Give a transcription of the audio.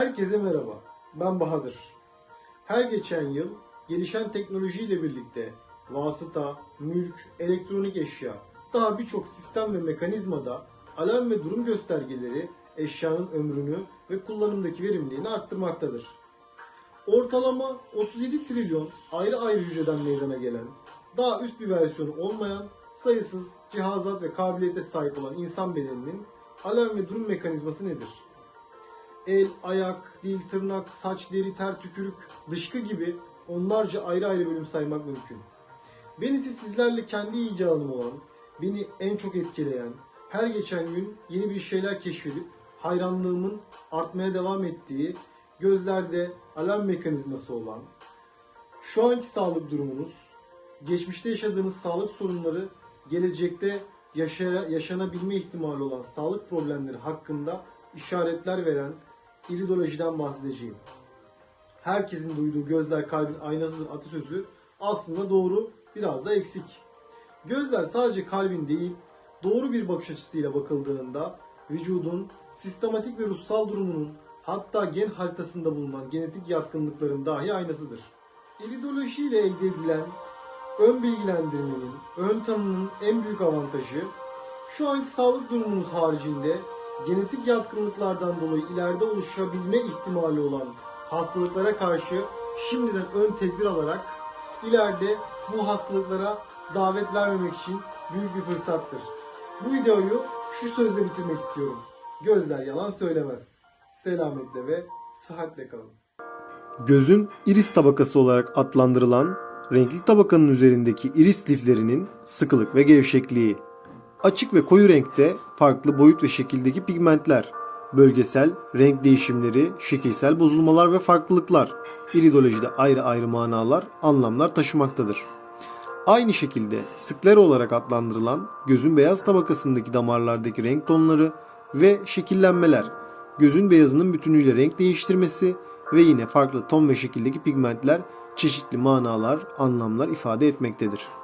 Herkese merhaba, ben Bahadır. Her geçen yıl gelişen teknolojiyle birlikte vasıta, mülk, elektronik eşya, daha birçok sistem ve mekanizmada alarm ve durum göstergeleri eşyanın ömrünü ve kullanımdaki verimliliğini arttırmaktadır. Ortalama 37 trilyon ayrı ayrı hücreden meydana gelen, daha üst bir versiyonu olmayan sayısız cihazat ve kabiliyete sahip olan insan bedeninin alarm ve durum mekanizması nedir? El, ayak, dil, tırnak, saç, deri, ter, tükürük, dışkı gibi onlarca ayrı ayrı bölüm saymak mümkün. Ben ise sizlerle kendi ilgi alanım olan, beni en çok etkileyen, her geçen gün yeni bir şeyler keşfedip hayranlığımın artmaya devam ettiği, gözlerde alarm mekanizması olan, şu anki sağlık durumunuz, geçmişte yaşadığınız sağlık sorunları, gelecekte yaşaya- yaşanabilme ihtimali olan sağlık problemleri hakkında işaretler veren iridolojiden bahsedeceğim. Herkesin duyduğu gözler kalbin aynasıdır atasözü aslında doğru, biraz da eksik. Gözler sadece kalbin değil, doğru bir bakış açısıyla bakıldığında vücudun sistematik ve ruhsal durumunun hatta gen haritasında bulunan genetik yatkınlıkların dahi aynasıdır. İridoloji ile elde edilen ön bilgilendirmenin, ön tanının en büyük avantajı şu anki sağlık durumunuz haricinde genetik yatkınlıklardan dolayı ileride oluşabilme ihtimali olan hastalıklara karşı şimdiden ön tedbir alarak ileride bu hastalıklara davet vermemek için büyük bir fırsattır. Bu videoyu şu sözle bitirmek istiyorum. Gözler yalan söylemez. Selametle ve sıhhatle kalın. Gözün iris tabakası olarak adlandırılan renkli tabakanın üzerindeki iris liflerinin sıkılık ve gevşekliği Açık ve koyu renkte farklı boyut ve şekildeki pigmentler, bölgesel renk değişimleri, şekilsel bozulmalar ve farklılıklar iridolojide ayrı ayrı manalar, anlamlar taşımaktadır. Aynı şekilde sklera olarak adlandırılan gözün beyaz tabakasındaki damarlardaki renk tonları ve şekillenmeler, gözün beyazının bütünüyle renk değiştirmesi ve yine farklı ton ve şekildeki pigmentler çeşitli manalar, anlamlar ifade etmektedir.